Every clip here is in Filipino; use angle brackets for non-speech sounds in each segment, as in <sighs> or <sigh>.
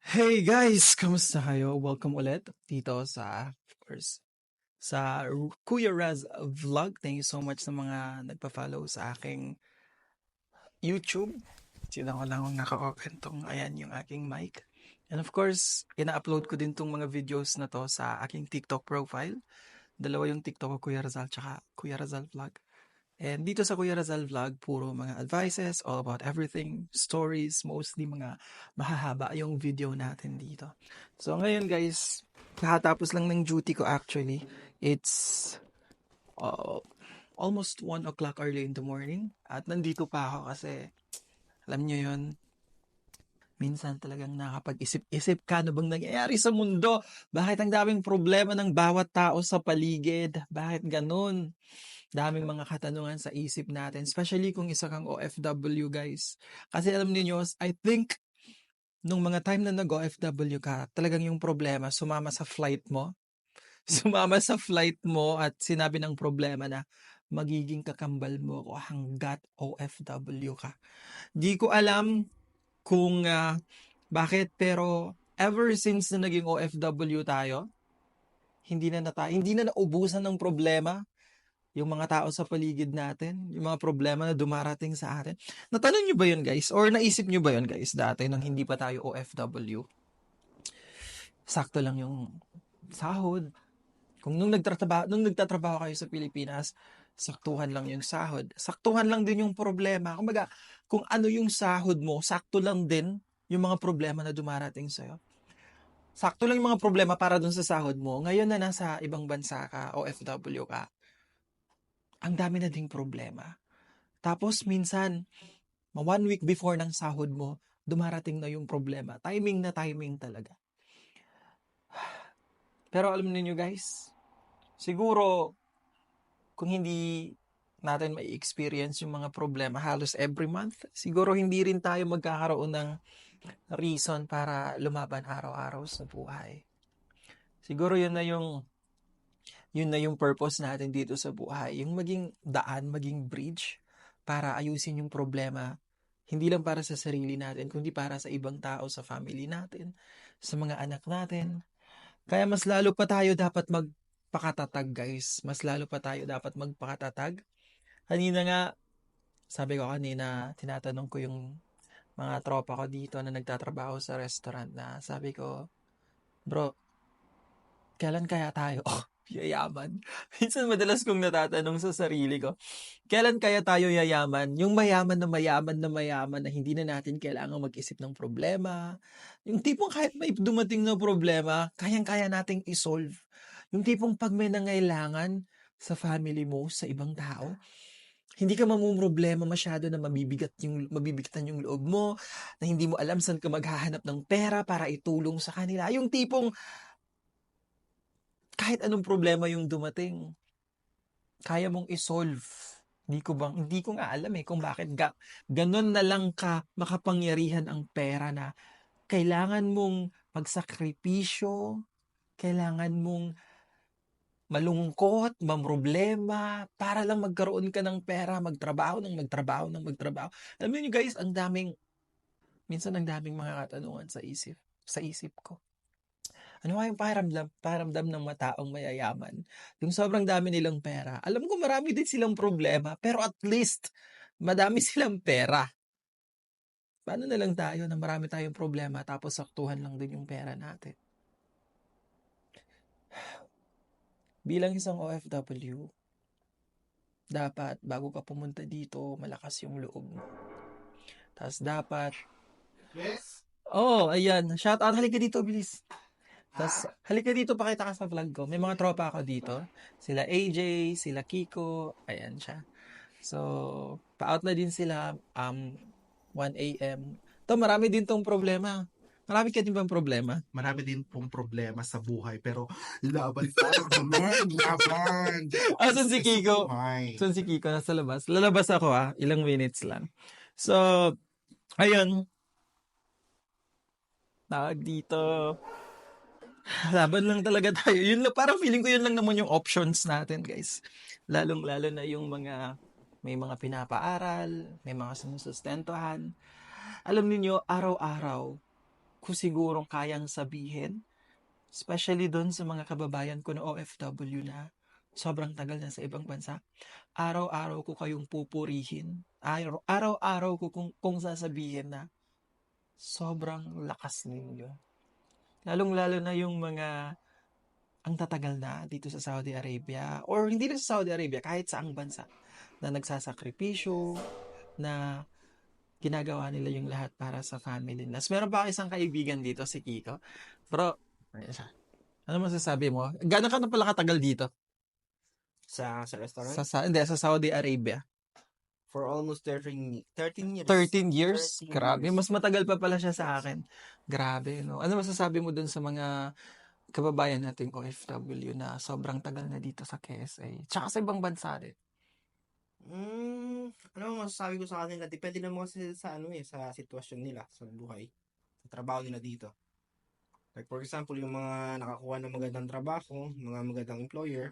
Hey guys! Kamusta kayo? Welcome ulit dito sa, of course, sa Kuya Raz Vlog. Thank you so much sa mga nagpa-follow sa aking YouTube. Sino ko lang naka-open tong, ayan yung aking mic. And of course, ina-upload ko din tong mga videos na to sa aking TikTok profile. Dalawa yung TikTok ko, Kuya Razal, tsaka Kuya Razal Vlog. And dito sa Kuya Razal Vlog, puro mga advices, all about everything, stories, mostly mga mahahaba yung video natin dito. So ngayon guys, kakatapos lang ng duty ko actually. It's uh, almost 1 o'clock early in the morning. At nandito pa ako kasi, alam nyo yun, minsan talagang nakapag-isip-isip ka ano bang nangyayari sa mundo? Bakit ang daming problema ng bawat tao sa paligid? Bakit ganun? Daming mga katanungan sa isip natin, especially kung isa kang OFW guys. Kasi alam niyo I think nung mga time na nag-OFW ka, talagang yung problema, sumama sa flight mo. <laughs> Sumama sa flight mo at sinabi ng problema na magiging kakambal mo ko hanggat OFW ka. Di ko alam kung ah, bakit pero ever since na naging OFW tayo, hindi na nata hindi na naubusan ng problema yung mga tao sa paligid natin, yung mga problema na dumarating sa atin. Natanong nyo ba yun guys? Or naisip nyo ba yun guys dati nang hindi pa tayo OFW? Sakto lang yung sahod. Kung nung nagtatrabaho, nung nagtatrabaho kayo sa Pilipinas, saktuhan lang yung sahod. Saktuhan lang din yung problema. Kumbaga, kung ano yung sahod mo, sakto lang din yung mga problema na dumarating sa'yo. Sakto lang yung mga problema para dun sa sahod mo. Ngayon na nasa ibang bansa ka, OFW ka, ang dami na ding problema. Tapos minsan, one week before ng sahod mo, dumarating na yung problema. Timing na timing talaga. <sighs> Pero alam niyo guys, siguro kung hindi natin may experience yung mga problema halos every month, siguro hindi rin tayo magkakaroon ng reason para lumaban araw-araw sa buhay. Siguro yun na yung yun na yung purpose natin dito sa buhay. Yung maging daan, maging bridge para ayusin yung problema. Hindi lang para sa sarili natin, kundi para sa ibang tao, sa family natin, sa mga anak natin. Kaya mas lalo pa tayo dapat magpakatatag, guys. Mas lalo pa tayo dapat magpakatatag. Kanina nga, sabi ko kanina, tinatanong ko yung mga tropa ko dito na nagtatrabaho sa restaurant na sabi ko, bro, kailan kaya tayo <laughs> yayaman? <laughs> Minsan madalas kong natatanong sa sarili ko, kailan kaya tayo yayaman? Yung mayaman na mayaman na mayaman na hindi na natin kailangan mag-isip ng problema. Yung tipong kahit may dumating na problema, kayang-kaya nating isolve. Yung tipong pag may nangailangan sa family mo, sa ibang tao, hindi ka mamumroblema masyado na mabibigat yung mabibigatan yung loob mo, na hindi mo alam saan ka maghahanap ng pera para itulong sa kanila. Yung tipong kahit anong problema yung dumating, kaya mong isolve. Hindi ko bang hindi ko nga alam eh kung bakit ga, ganun na lang ka makapangyarihan ang pera na kailangan mong pagsakripisyo, kailangan mong malungkot, mamroblema, para lang magkaroon ka ng pera, magtrabaho ng magtrabaho ng magtrabaho. Alam niyo guys, ang daming, minsan ang daming mga katanungan sa isip, sa isip ko. Ano nga yung pakiramdam, pakiramdam ng mataong mayayaman? Yung sobrang dami nilang pera. Alam ko marami din silang problema, pero at least, madami <laughs> silang pera. Paano na lang tayo na marami tayong problema tapos saktuhan lang din yung pera natin? Bilang isang OFW, dapat bago ka pumunta dito, malakas yung loob mo. Tapos dapat, Yes? oh, ayan, shout out, halika dito, bilis. Tapos, halika dito, pakita ka sa vlog ko. May mga tropa ako dito. Sila AJ, sila Kiko, ayan siya. So, pa-out na din sila, um, 1 a.m. To, marami din tong problema. Marami ka din bang problema? Marami din pong problema sa buhay, pero laban tayo naman, laban. <laughs> Asan si Kiko? So, si Kiko nasa labas. Lalabas ako ah, ilang minutes lang. So, ayun. Tawag dito. Laban lang talaga tayo. Yun lang, parang feeling ko yun lang naman yung options natin, guys. Lalong-lalo na yung mga may mga pinapaaral, may mga sinusustentuhan. Alam niyo araw-araw, ko sigurong kayang sabihin. Especially doon sa mga kababayan ko na OFW na sobrang tagal na sa ibang bansa. Araw-araw ko kayong pupurihin. Araw- Araw-araw ko kung, kung sasabihin na sobrang lakas ninyo. Lalong-lalo na yung mga ang tatagal na dito sa Saudi Arabia or hindi lang sa Saudi Arabia, kahit saang bansa na nagsasakripisyo, na ginagawa nila yung lahat para sa family nila. Tapos meron pa ako isang kaibigan dito, si Kiko. Bro, ano masasabi mo? Gano'n ka na pala katagal dito? sa sa restaurant Sa, sa, hindi, sa Saudi Arabia. for almost 13 13 years. 13 years? 13 Grabe. years. Mas matagal pa pala siya sa akin. Grabe, no? Ano masasabi mo dun sa mga kababayan nating OFW na sobrang tagal na dito sa KSA? Tsaka sa ibang bansa din. Mm, ano masasabi ko sa kanila? Depende naman kasi sa ano eh, sa sitwasyon nila sa buhay. Sa trabaho nila dito. Like for example, yung mga nakakuha ng magandang trabaho, mga magandang employer.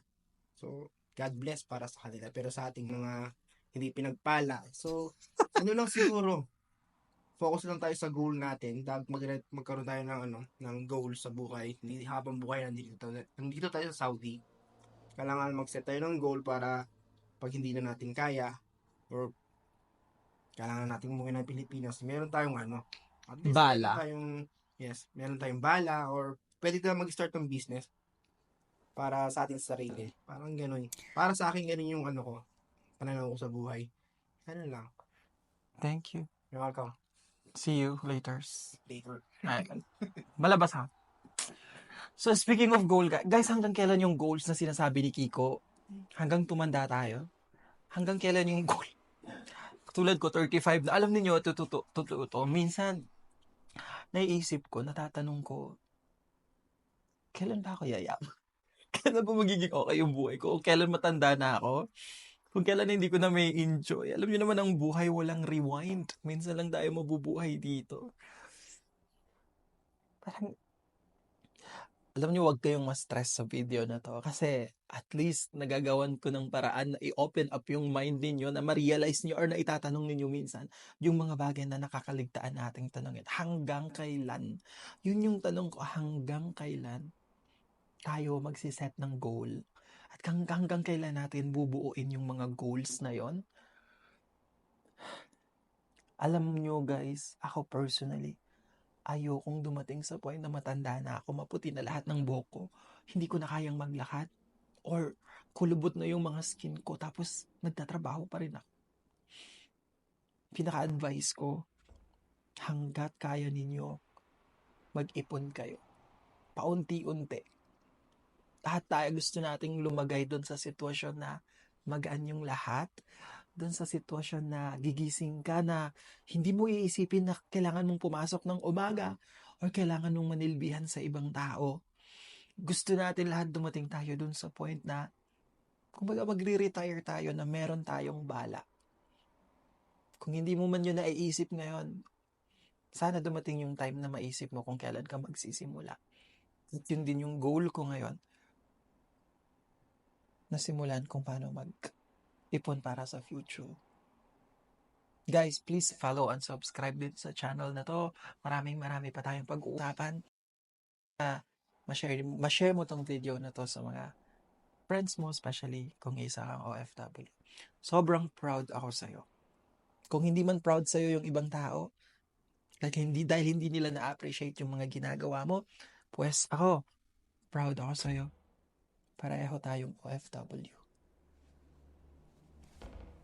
So, God bless para sa kanila. Pero sa ating mga hindi pinagpala. So, ano lang siguro, focus lang tayo sa goal natin. Dapat mag magkaroon tayo ng ano, ng goal sa buhay. Hindi habang buhay nandito nandito tayo sa Saudi. Kailangan mag-set tayo ng goal para pag hindi na natin kaya or kailangan natin umuwi ng Pilipinas, meron tayong ano, at least Bala. meron tayong, yes, meron tayong bala or pwede tayong mag-start ng business para sa ating sarili. Parang ganun. Para sa akin, ganun yung ano ko, pananaw ko sa buhay. Ano lang. Thank you. You're welcome. See you later. Later. Malabas ha. So speaking of goal, gu- guys, hanggang kailan yung goals na sinasabi ni Kiko? Hanggang tumanda tayo? Hanggang kailan yung goal? <laughs> Tulad ko, 35 na. Alam niyo totoo to, to. Minsan, naiisip ko, natatanong ko, kailan ba ako yayaman? <laughs> kailan ba magiging okay yung buhay ko? O kailan matanda na ako? Kung kailan hindi ko na may enjoy. Alam niyo naman ang buhay walang rewind. Minsan lang tayo mabubuhay dito. Parang, alam niyo, wag kayong ma-stress sa video na to. Kasi, at least, nagagawan ko ng paraan na i-open up yung mind ninyo, na ma-realize niyo or na itatanong ninyo minsan, yung mga bagay na nakakaligtaan nating tanongin. Hanggang kailan? Yun yung tanong ko, hanggang kailan tayo magsiset ng goal? At hanggang, hanggang kailan natin bubuuin yung mga goals na yon? Alam nyo guys, ako personally, ayokong dumating sa point na matanda na ako, maputi na lahat ng buhok ko, hindi ko na kayang maglakad, or kulubot na yung mga skin ko, tapos nagtatrabaho pa rin ako. Pinaka-advice ko, hanggat kaya ninyo, mag-ipon kayo. Paunti-unti. Lahat tayo gusto nating lumagay doon sa sitwasyon na magaan yung lahat. Doon sa sitwasyon na gigising ka na hindi mo iisipin na kailangan mong pumasok ng umaga or kailangan mong manilbihan sa ibang tao. Gusto natin lahat dumating tayo doon sa point na kumbaga magre-retire tayo na meron tayong bala. Kung hindi mo man yun naiisip ngayon, sana dumating yung time na maisip mo kung kailan ka magsisimula. At yun din yung goal ko ngayon na simulan kung paano mag-ipon para sa future. Guys, please follow and subscribe din sa channel na to. Maraming marami pa tayong pag-uusapan. Uh, ma-share, ma-share mo tong video na to sa mga friends mo, especially kung isa kang OFW. Sobrang proud ako sa'yo. Kung hindi man proud sa'yo yung ibang tao, dahil hindi, dahil hindi nila na-appreciate yung mga ginagawa mo, pues ako, proud ako sa'yo. Pareho tayong OFW.